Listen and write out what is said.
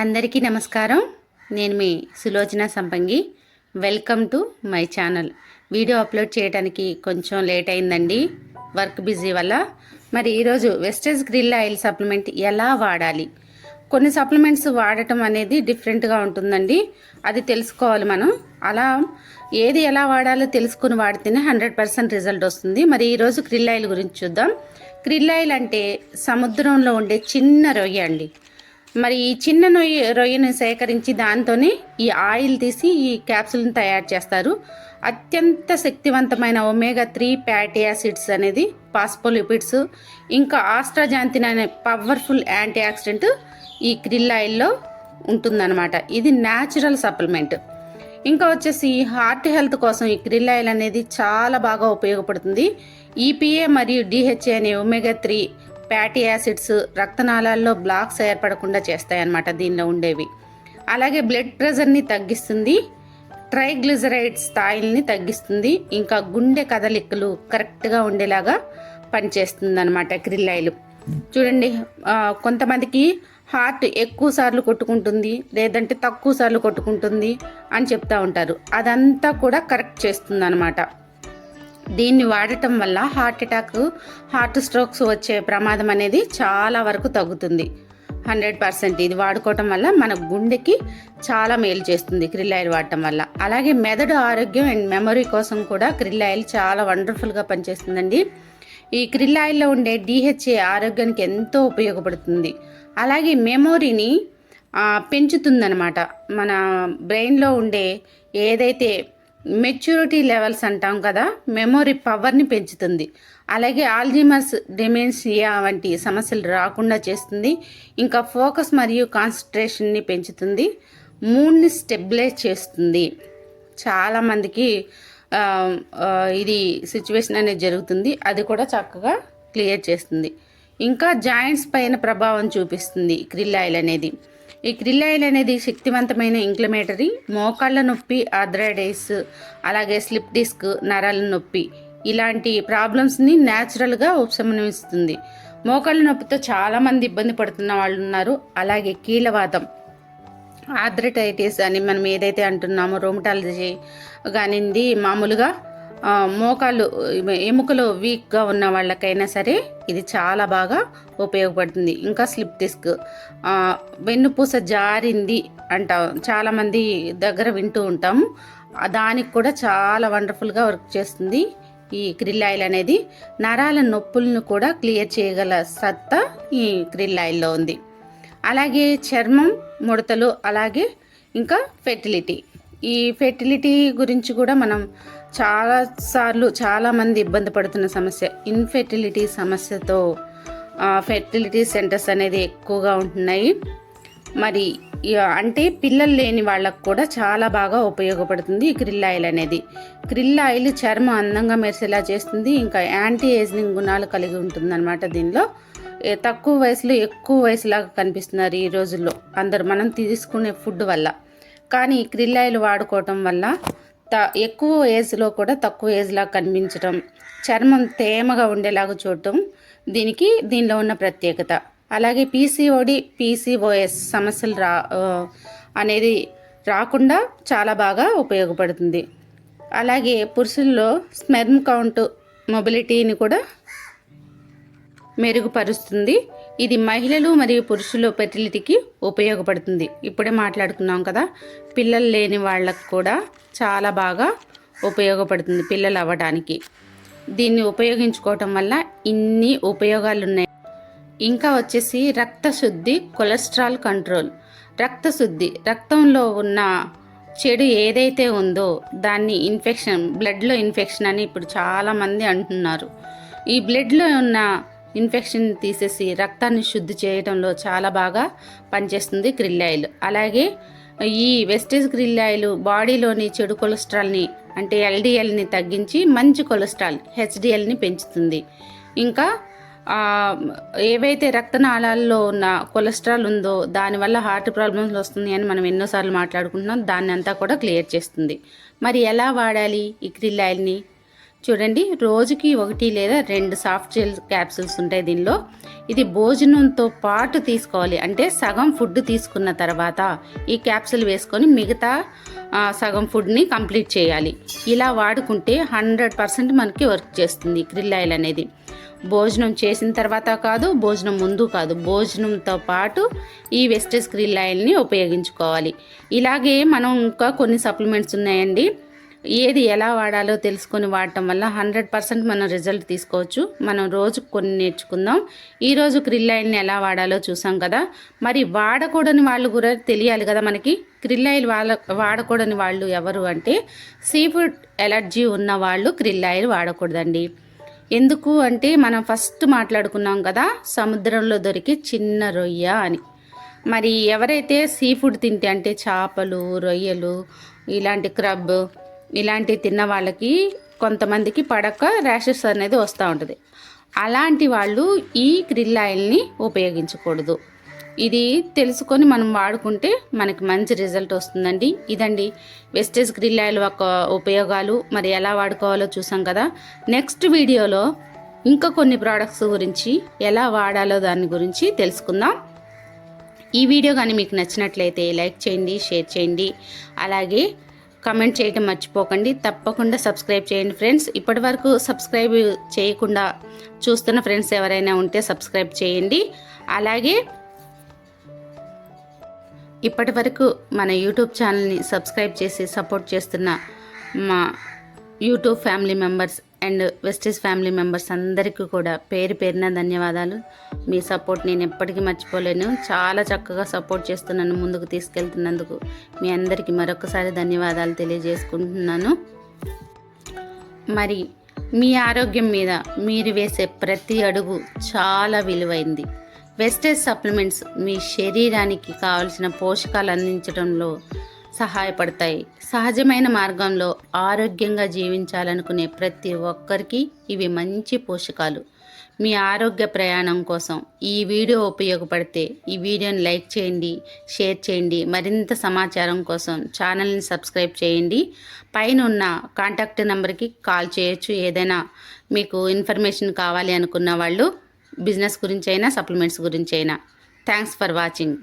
అందరికీ నమస్కారం. నేను మీ Sulochana Sampangi. Welcome to my channel video upload చేయడానికి కొంచెం లేట్ అయిందండి. వర్క్ బిజీ వల్ల. మరి ఈరోజు వెస్టర్స్ గ్రిల్ ఆయిల్ సప్లిమెంట్ ఎలా వాడాలి? కొన్ని సప్లిమెంట్స్ వాడటం అనేది డిఫరెంట్గా ఉంటుందండి. అది తెలుసుకోవాలి మనం. అలా ఏది ఎలా వాడాలో తెలుసుకుని వాడితేనే హండ్రెడ్ పర్సెంట్ రిజల్ట్ వస్తుంది. మరి ఈరోజు క్రిల్ ఆయిల్ గురించి చూద్దాం. క్రిల్ ఆయిల్ అంటే సముద్రంలో ఉండే చిన్న రొయ్య అండి. మరి ఈ చిన్న నొయ్యి రొయ్యను సేకరించి దాంతోనే ఈ ఆయిల్ తీసి ఈ క్యాప్సూల్ని తయారు చేస్తారు. అత్యంత శక్తివంతమైన ఒమేగా త్రీ ఫ్యాటీ యాసిడ్స్ అనేది పాస్పోలిపిడ్స్ ఇంకా ఆస్ట్రాజాంతిన్ అనే పవర్ఫుల్ యాంటీ ఆక్సిడెంట్ ఈ క్రిల్ ఆయిల్లో ఉంటుందన్నమాట. ఇది న్యాచురల్ సప్లిమెంట్. ఇంకా వచ్చేసి హార్ట్ హెల్త్ కోసం ఈ క్రిల్ ఆయిల్ అనేది చాలా బాగా ఉపయోగపడుతుంది. ఈపీఏ మరియు డిహెచ్ఏ అనే ఒమేగా త్రీ ఫ్యాటీ యాసిడ్స్ రక్తనాళాల్లో బ్లాక్స్ ఏర్పడకుండా చేస్తాయన్నమాట దీనిలో ఉండేవి. అలాగే బ్లడ్ ప్రెషర్ని తగ్గిస్తుంది ట్రైగ్లిజరైడ్ స్థాయిల్ని తగ్గిస్తుంది ఇంకా గుండె కదలికలు కరెక్ట్గా ఉండేలాగా పనిచేస్తుంది అనమాట క్రిల్లాయిలు చూడండి కొంతమందికి హార్ట్ ఎక్కువ సార్లు కొట్టుకుంటుంది లేదంటే తక్కువ సార్లు కొట్టుకుంటుంది అని చెప్తా ఉంటారు. అదంతా కూడా కరెక్ట్ చేస్తుంది అనమాట దీన్ని వాడటం వల్ల హార్ట్ అటాక్ హార్ట్ స్ట్రోక్స్ వచ్చే ప్రమాదం అనేది చాలా వరకు తగ్గుతుంది. హండ్రెడ్ పర్సెంట్ ఇది వాడుకోవటం వల్ల మన గుండెకి చాలా మేలు చేస్తుంది క్రిల్ ఆయిల్ వాడటం వల్ల. అలాగే మెదడు ఆరోగ్యం అండ్ మెమరీ కోసం కూడా క్రిల్ ఆయిల్ చాలా వండర్ఫుల్గా పనిచేస్తుందండి. ఈ క్రిల్ ఆయిల్లో ఉండే డిహెచ్ఏ ఆరోగ్యానికి ఎంతో ఉపయోగపడుతుంది. అలాగే మెమొరీని పెంచుతుందనమాట మన బ్రెయిన్లో ఉండే ఏదైతే మెచ్యూరిటీ లెవెల్స్ అంటాం కదా మెమొరీ పవర్ని పెంచుతుంది. అలాగే ఆల్జీమర్స్ డెమెన్షియా వంటి సమస్యలు రాకుండా చేస్తుంది. ఇంకా ఫోకస్ మరియు కాన్సన్ట్రేషన్ని పెంచుతుంది. మూడ్ని స్టెబిలైజ్ చేస్తుంది. చాలామందికి ఇది సిచ్యువేషన్ అనేది జరుగుతుంది. అది కూడా చక్కగా క్లియర్ చేస్తుంది. ఇంకా జాయింట్స్ పైన ప్రభావం చూపిస్తుంది క్రిల్ ఆయిల్ అనేది. ఈ క్రిల్ ఆయిల్ అనేది శక్తివంతమైన ఇంక్లమేటరీ. మోకాళ్ళ నొప్పి ఆర్థరైడైస్ అలాగే స్లిప్ డిస్క్ నరాల నొప్పి ఇలాంటి ప్రాబ్లమ్స్ని న్యాచురల్గా ఉపశమనమిస్తుంది. మోకాళ్ళ నొప్పితో చాలామంది ఇబ్బంది పడుతున్న వాళ్ళు ఉన్నారు అలాగే కీళ్ళవాతం ఆర్థరైటైటిస్ అని మనం ఏదైతే అంటున్నామో రోమటాలజీ కానింది మామూలుగా మోకాళ్ళు ఎముకలు వీక్గా ఉన్న వాళ్ళకైనా సరే ఇది చాలా బాగా ఉపయోగపడుతుంది. ఇంకా స్లిప్ డిస్క్. వెన్నుపూస జారింది అంటాం. చాలామంది దగ్గర వింటూ ఉంటాము దానికి కూడా చాలా వండర్ఫుల్గా వర్క్ చేస్తుంది ఈ క్రిల్ ఆయిల్ అనేది. నరాల నొప్పులను కూడా క్లియర్ చేయగల సత్తా ఈ క్రిల్ ఆయిల్లో ఉంది. అలాగే చర్మం ముడతలు అలాగే ఇంకా ఫెర్టిలిటీ. ఈ ఫెర్టిలిటీ గురించి కూడా మనం చాలా సార్లు చాలామంది ఇబ్బంది పడుతున్న సమస్య. ఇన్ఫెర్టిలిటీ సమస్యతో ఫెర్టిలిటీ సెంటర్స్ అనేది ఎక్కువగా ఉంటున్నాయి. మరి అంటే పిల్లలు లేని వాళ్ళకు కూడా చాలా బాగా ఉపయోగపడుతుంది ఈ క్రిల్ ఆయిల్ అనేది. క్రిల్ ఆయిల్ చర్మం అందంగా మెరిసేలా చేస్తుంది. ఇంకా యాంటీ ఏజింగ్ గుణాలు కలిగి ఉంటుంది అనమాట దీనిలో తక్కువ వయసులో ఎక్కువ వయసులాగా కనిపిస్తున్నారు ఈ రోజుల్లో. అందరు మనం తీసుకునే ఫుడ్ వల్ల. కానీ క్రిల్ ఆయిల్ వాడుకోవటం వల్ల త ఎక్కువ ఏజ్లో కూడా తక్కువ ఏజ్లాగా కనిపించటం చర్మం తేమగా ఉండేలాగా చూడటం దీనికి దీనిలో ఉన్న ప్రత్యేకత. అలాగే పీసీఓడి పీసీఓఎస్ సమస్యలు రా అనేది రాకుండా చాలా బాగా ఉపయోగపడుతుంది. అలాగే పురుషుల్లో స్మెర్మ్ కౌంట్ మొబిలిటీని కూడా మెరుగుపరుస్తుంది. ఇది మహిళలు మరియు పురుషుల ఫెర్టిలిటీకి ఉపయోగపడుతుంది. ఇప్పుడే మాట్లాడుకున్నాం కదా పిల్లలు లేని వాళ్ళకు కూడా చాలా బాగా ఉపయోగపడుతుంది పిల్లలు అవ్వడానికి. దీన్ని ఉపయోగించుకోవటం వల్ల ఇన్ని ఉపయోగాలు ఉన్నాయి ఇంకా వచ్చేసి రక్తశుద్ధి కొలెస్ట్రాల్ కంట్రోల్. రక్తశుద్ధి రక్తంలో ఉన్న చెడు ఏదైతే ఉందో దాన్ని ఇన్ఫెక్షన్ బ్లడ్లో ఇన్ఫెక్షన్ అని ఇప్పుడు చాలామంది అంటున్నారు. ఈ బ్లడ్లో ఉన్న ఇన్ఫెక్షన్ తీసేసి రక్తాన్ని శుద్ధి చేయడంలో చాలా బాగా పనిచేస్తుంది క్రిల్ ఆయిల్ అలాగే ఈ వెస్టేజ్ క్రిల్ ఆయిల్ బాడీలోని చెడు కొలెస్ట్రాల్ని అంటే ఎల్డిఎల్ని తగ్గించి మంచి కొలెస్ట్రాల్ హెచ్డిఎల్ని పెంచుతుంది. ఇంకా ఏవైతే రక్తనాళాల్లో ఉన్న కొలెస్ట్రాల్ ఉందో దానివల్ల హార్ట్ ప్రాబ్లమ్స్ వస్తుంది అని మనం ఎన్నోసార్లు మాట్లాడుకుంటున్నాం. దాన్ని అంతా కూడా క్లియర్ చేస్తుంది. మరి ఎలా వాడాలి ఈ క్రిల్ ఆయిల్ని చూడండి రోజుకి ఒకటి లేదా రెండు సాఫ్ట్ జెల్ క్యాప్సూల్స్ ఉంటాయి దీనిలో. ఇది భోజనంతో పాటు తీసుకోవాలి. అంటే సగం ఫుడ్ తీసుకున్న తర్వాత ఈ క్యాప్సూల్ వేసుకొని మిగతా సగం ఫుడ్ని కంప్లీట్ చేయాలి. ఇలా వాడుకుంటే హండ్రెడ్ పర్సెంట్ మనకి వర్క్ చేస్తుంది క్రిల్ ఆయిల్ అనేది. భోజనం చేసిన తర్వాత కాదు భోజనం ముందు కాదు. భోజనంతో పాటు ఈ వెస్టేజ్ క్రిల్ ఆయిల్ని ఉపయోగించుకోవాలి. ఇలాగే మనం ఇంకా కొన్ని సప్లిమెంట్స్ ఉన్నాయండి. ఏది ఎలా వాడాలో తెలుసుకొని వాడటం వల్ల హండ్రెడ్ పర్సెంట్ మనం రిజల్ట్ తీసుకోవచ్చు. మనం రోజు కొన్ని నేర్చుకుందాం. ఈరోజు క్రిల్ ఆయిల్ని ఎలా వాడాలో చూసాం కదా. మరి వాడకూడని వాళ్ళు కూడా తెలియాలి కదా మనకి. క్రిల్ ఆయిల్ వాళ్ళ వాడకూడని వాళ్ళు ఎవరు అంటే సీ ఫుడ్ ఎలర్జీ ఉన్న వాళ్ళు క్రిల్ ఆయిల్ వాడకూడదండి. ఎందుకు అంటే మనం ఫస్ట్ మాట్లాడుకున్నాం కదా సముద్రంలో దొరికే చిన్న రొయ్య అని. మరి ఎవరైతే సీ ఫుడ్ తింటే అంటే చేపలు రొయ్యలు ఇలాంటి క్రబ్ ఇలాంటివి తిన్న వాళ్ళకి కొంతమందికి పడక ర్యాషెస్ అనేది వస్తూ ఉంటుంది. అలాంటి వాళ్ళు ఈ క్రిల్ ఆయిల్ని ఉపయోగించకూడదు. ఇది తెలుసుకొని మనం వాడుకుంటే మనకి మంచి రిజల్ట్ వస్తుందండి. ఇదండి వెస్టేజ్ గ్రిల్ ఆయిల్ ఒక ఉపయోగాలు. మరి ఎలా వాడుకోవాలో చూసాం కదా. నెక్స్ట్ వీడియోలో ఇంకా కొన్ని ప్రోడక్ట్స్ గురించి ఎలా వాడాలో దాని గురించి తెలుసుకుందాం. ఈ వీడియో కానీ మీకు నచ్చినట్లయితే లైక్ చేయండి షేర్ చేయండి. అలాగే కమెంట్ చేయడం మర్చిపోకండి. తప్పకుండా సబ్స్క్రైబ్ చేయండి ఫ్రెండ్స్. ఇప్పటి వరకు సబ్స్క్రైబ్ చేయకుండా చూస్తున్న ఫ్రెండ్స్ ఎవరైనా ఉంటే సబ్స్క్రైబ్ చేయండి. అలాగే ఇప్పటి వరకు మన యూట్యూబ్ ఛానల్ని సబ్స్క్రైబ్ చేసి సపోర్ట్ చేస్తున్న మా యూట్యూబ్ ఫ్యామిలీ మెంబర్స్ అండ్ వెస్టీస్ ఫ్యామిలీ మెంబర్స్ అందరికీ కూడా పేరు పేరున ధన్యవాదాలు. మీ సపోర్ట్ నేను ఎప్పటికీ మర్చిపోలేను. చాలా చక్కగా సపోర్ట్ చేస్తున్నాను ముందుకు తీసుకెళ్తున్నందుకు మీ అందరికీ మరొకసారి ధన్యవాదాలు తెలియజేసుకుంటున్నాను. మరి మీ ఆరోగ్యం మీద మీరు వేసే ప్రతి అడుగు చాలా విలువైంది. వెస్టేజ్ సప్లిమెంట్స్ మీ శరీరానికి కావలసిన పోషకాలు అందించడంలో సహాయపడతాయి. సహజమైన మార్గంలో ఆరోగ్యంగా జీవించాలనుకునే ప్రతి ఒక్కరికి ఇవి మంచి పోషకాలు. మీ ఆరోగ్య ప్రయాణం కోసం ఈ వీడియో ఉపయోగపడితే ఈ వీడియోని లైక్ చేయండి షేర్ చేయండి మరింత సమాచారం కోసం ఛానల్ని సబ్స్క్రైబ్ చేయండి. పైన ఉన్న కాంటాక్ట్ నెంబర్కి కాల్ చేయొచ్చు ఏదైనా మీకు ఇన్ఫర్మేషన్ కావాలి అనుకున్న వాళ్ళు బిజినెస్ గురించి అయినా సప్లిమెంట్స్ గురించి అయినా థ్యాంక్స్ ఫర్ వాచింగ్.